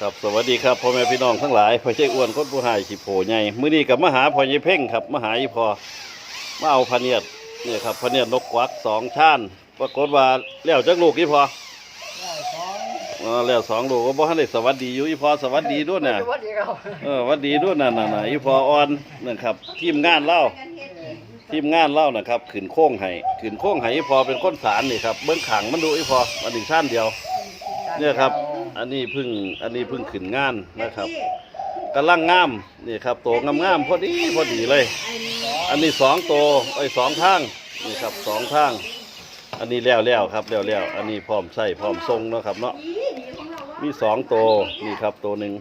ครับสวัสดีครับพ่อแม่พี่น้องทั้งหลายพ่อเจ้อ้วนคนผู้หายสิโผใหญ่มื้อนี้กับมาหาพ่อใหญ่เพ่งครับมาหาอีพอมาเอาพะเนียดเนี่ยครับพะเนียดนกกวักสองชานปรากฏว่าแล้วจักลูกอีพออ๋อแล้วสองลูกก็บ่ทันได้สวัสดีอยู่อีพอสวัสดีด้วยน่ะสวัสดีครับเออสวัสดีด้วยน่ะน่ะน่ะอีพออ่อนนั่นครับทีมงานเล่าทีมงานเล่านะครับขึ้นโค้งให้ขึ้นโค้งให้อีพอเป็นคนสารนี่ครับเบื้องขังมันดูอีพออันนี้ชานเดียว เนี่ยครับ อันนี้เพึ่งอันนี้เพึ่งขึ้นงานนะครับกำลังงามนี่ครับโตงามงามๆพอดีพอดีเลย อันนี้สองโตไอ้ยสองทางนี่ครับสองทาง อันนี้แล้วแล้วครับแล้วแล้วอันนี้พร้อมใส่พร้อมทรงเนาะครับเนาะมีสองโตนี่ครับโตหนึ่ง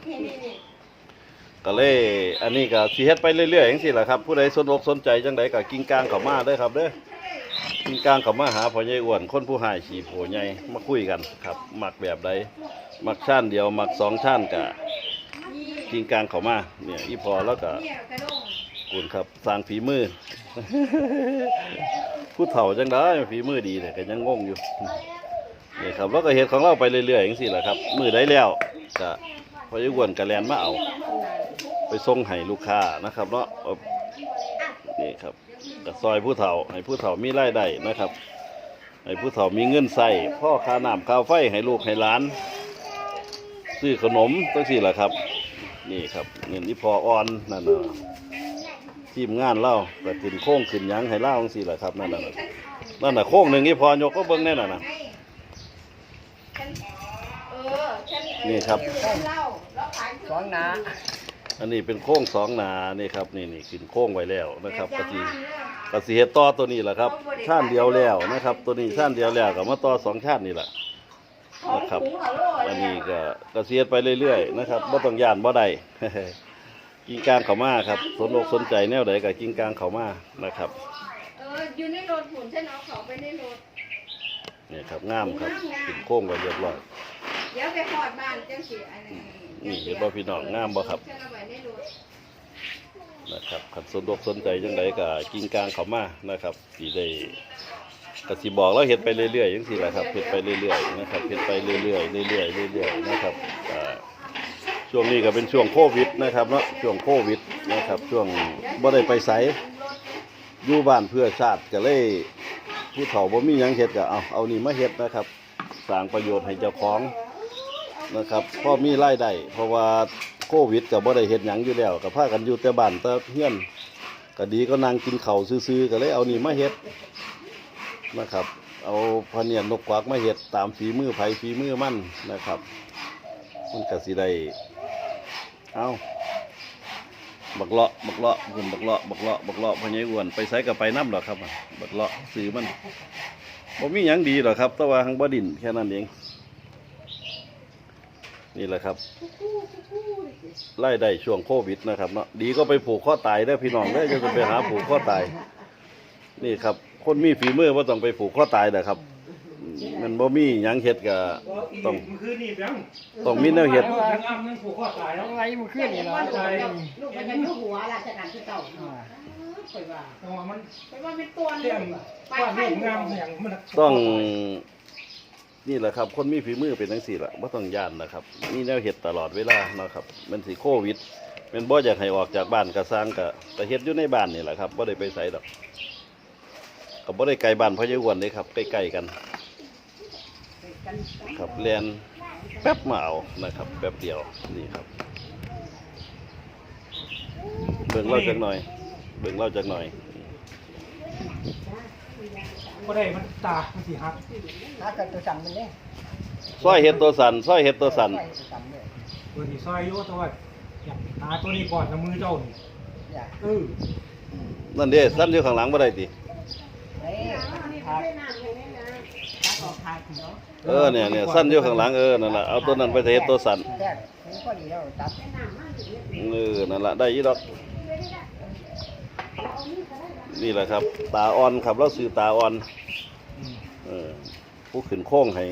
ก็เลย อันนี้ก็สีเฮ็ดไปเรื่อยๆอย่างสิแหละครับ ผู้ใดสนอกสนใจจังใดก็กิ้งกลางเข้ามาเด้อครับเด้อ กินกลางเขามาหาพ่อใหญ่อ้วนคนผู้หายขี่โผใหญ่มาคุยกันครับหมักแบบใดหมักชาติเดียวหมักสองชาติกะกินกลางเขามาเนี่ยอีพอแล้วก็กุนครับสร้างฝีมือ ผู้เฒ่าจังได้ฝีมือดีแต่ก็ยังงงอยู่นี่ครับแล้วก็เห็ดของเราไปเรื่อยๆอย่างสี่แหละครับมือได้แล้วก็พ่อใหญ่อ้วนกะแลนมาเอา ไปส่งให้ลูกค้านะครับเนาะนี่ครับ ก็ซอยผู้เฒ่าให้ผู้เฒ่ามีรายได้นะครับให้ผู้เฒ่ามีเงินใส่พ่อค่าน้ำค่าไฟให้ลูกให้หลาน ซื้อขนมตั้งสี่แหละครับ นี่ครับเงินนี่พออ่อนนั่นน่ะทีมงานเล่าแต่ขึ้นโค้งขึ้นหยังให้เล่าตั้งสี่แหละครับนั่นน่ะนั่นน่ะโค้งหนึ่งนี่พอยกก็เบิ้งแน่น่ะนะนี่ครับสองหนา อันนี้เป็นโค้งสองหนานี่ครับนี่นี่ขึ้นโค้งไว้แล้วนะครับกะทิกะสิเฮ็ดต่อตัวนี้แหละครับชาติเดียวแล้วนะครับ ตัวนี้ชาติเดียวแล้วก็มาต่อสองชาตินี่แหละนะครับ อันนี้ก็กระเสียดไปเรื่อยๆนะครับบ่ต้องย่านบ่ได้กินกลางเขามาครับสนอกสนใจแนวใดก็กินกลางเขามานะครับเอออยู่ในรถหุ่นฉันเอาเขาไปในรถนี่ครับงามครับขึ้นโค้งไว้เรียบร้อย เดี๋ยวไปหอดบ้านจังสิอันนี้นี่เห็นบ่พี่น้องงามบ่ครับ นะครับขันสนอกสนใจจังไดก็กินกลางเขามานะครับสีได้กสิบอกแล้วเห็ดไปเรื่อยๆจังซี่แหละครับเห็ดไปเรื่อยๆนะครับเห็ดไปเรื่อยๆเรื่อยๆเรื่อยๆนะครับช่วงนี้ก็เป็นช่วงโควิดนะครับเนาะช่วงโควิดนะครับ ช่วงบ่ได้ไปไสอยู่บ้านเพื่อชาติก็เลยผู้เฒ่าบ่มียังเฮ็ดก็เอาเอานี่มาเฮ็ดนะครับสร้างประโยชน์ให้เจ้าของ นะครับพ่อมีรายได้เพราะว่าโควิดก็บ่ได้เฮ็ดหยังอยู่แล้วก็พากันอยู่แต่บ้านแต่เฮือนก็ดีก็นั่งกินเข้าวซื่อๆก็เลยเอานี่มาเฮ็ดนะครับ เอาพะเนียนนกกวักมาเห็ดตามฝีมือไผฝีมือมั่นนะครับ มันก็สิได้เอาบักเลาะบักเลาะคุณบักเลาะบักเลาะบักเลาะพะยายอ้วนไปใส่กับไปน้ำหรอกครับบักเลาะซื้อมันบ่มีหยังดีหรอกครับ แต่ว่าหังบ่ดินแค่นั้นเอง นี่แหละครับไล่ได้ช่วงโควิดนะครับเนาะดีก็ไปผูกข้อตายได้อพี่น้องได้อจะไปหาผูกข้อตาย นี่ครับ คนมีฝีมือว่าต้องไปผูกข้อตายนะครับอืมมันบ่มีหยังเฮ็ดก็ต้องมันคือนี่เพียงต้องมีแนวเฮ็ดยังอ้ำยังผูกข้อตายแล้วอะไรมันขึ้นนี่เนาะลูกมันยังอยู่หัวราชการที่เก่าอ่าคอยว่าจังหวะมันคอยว่าเป็นตัวเตี้ยมไปว่าไทลูยกงามอย่างมันต้อง นี่แหละครับ คนมีฝีมือเป็นจังซี่ละบ่ต้องย่านนะครับมีแนวเฮ็ดตลอดเวลานะครับมันสิโควิดเป็นบ่อยากให้ออกจากบ้านก็สร้างก็ก็เฮ็ดอยู่ในบ้านนี่แหละครับบ่ได้ไปไสดอกก็บ่ได้ไกลบ้านพ่อใหญ่อ้วนเลยครับใกล้ๆกันครับเรียนแป๊บมาเอานะครับ แป๊บเดียวนี่ครับ เบิ่งเล่าจักหน่อย เบิ่งเล่าจักหน่อย ก็ได้มันตามันสีหักถ้าเกิดตัวสั่นมันเนี่ยซอยเห็ดตัวสันซอยเห็ดตัวสันตัวสั่นเนี่ยเปิดสีซอยอยู่แต่ว่าอยากหาตัวนี้ก่อนกับมือเจ้านี่อย่าเออนั่นเด้สั้นอยู่ข้างหลังบ่ได้ติเอ้ยนี่ทาไม่ได้นานเลยนะทาออกทาถึงเนาะเออเนี่ยเนี่ยสั้นอยู่ข้างหลังเออนั่นล่ะเอาตัวนั้นไปเห็ดตัวสันแค่นี้ก็ดีแล้วตัดไม่นานมากถึงเนี่ยเออนั่นล่ะได้ยี่ดอก นี่แหละครับ ตาอ่อนครับเราซื้อตาอ่อนอืมเออผู้ขึ้นโค้งให้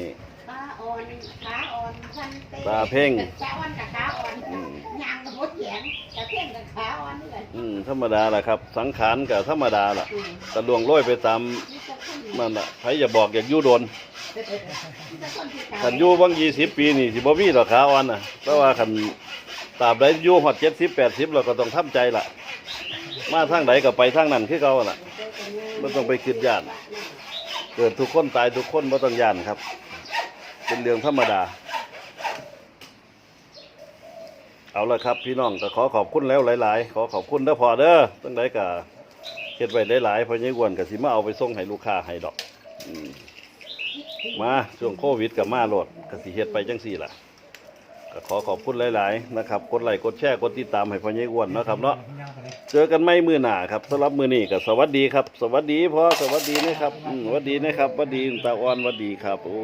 ตาอ่อนขาอ่อนพันเต้ตาเพ่งขาอ่อนกับขาอ่อนอืมยางกับมดแยงตาเพ่งกับขาอ่อนนี่แหละอืมธรรมดาล่ะครับ สังขารก็ธรรมดาล่ะอืมตะลวงโรยไปตามนี่จะขึ้นนั่นล่ะใครอย่าบอกอยากอยู่โดนเคันอยู่บาง20ปีนี่สิบ่มีดอกขาอ่อนน่ะแต่ว่าคันตราบใดอยู่ฮอด70 80เราก็ต้องทำใจล่ะ มาทางใดก็ไปทางนั้นคือเก่าล่ะบ่ต้องไปคิดยาน เกิดทุกคนตายทุกคนบ่ต้องยานครับ เป็นเรื่องธรรมดา เอาละครับ พี่น้องก็ขอขอบคุณแล้วหลาย ๆ ขอขอบคุณเด้อพอเด้อตั้งใดก็เฮ็ดไว้หลายๆพรายายอ้วนก็สิมาเอาไปส่งให้ลูกค้าให้ดอกมาช่วงโควิดก็มาโลดก็สิเฮ็ดไปจังซี่ล่ะก็ขอขอบคุณหลาย ๆ นะครับ กดไลค์กดแชร์กดติดตามให้พ่อใหญ่อ้วนนะครับเนาะ เจอกันไม่มือหนาครับสำหรับมือนี้ก็สวัสดีครับ สวัสดีพ่อสวัสดีนะครับอืมสวัสดีนะครับสวัสดีตาอ่อนสวัสดีครับโอ้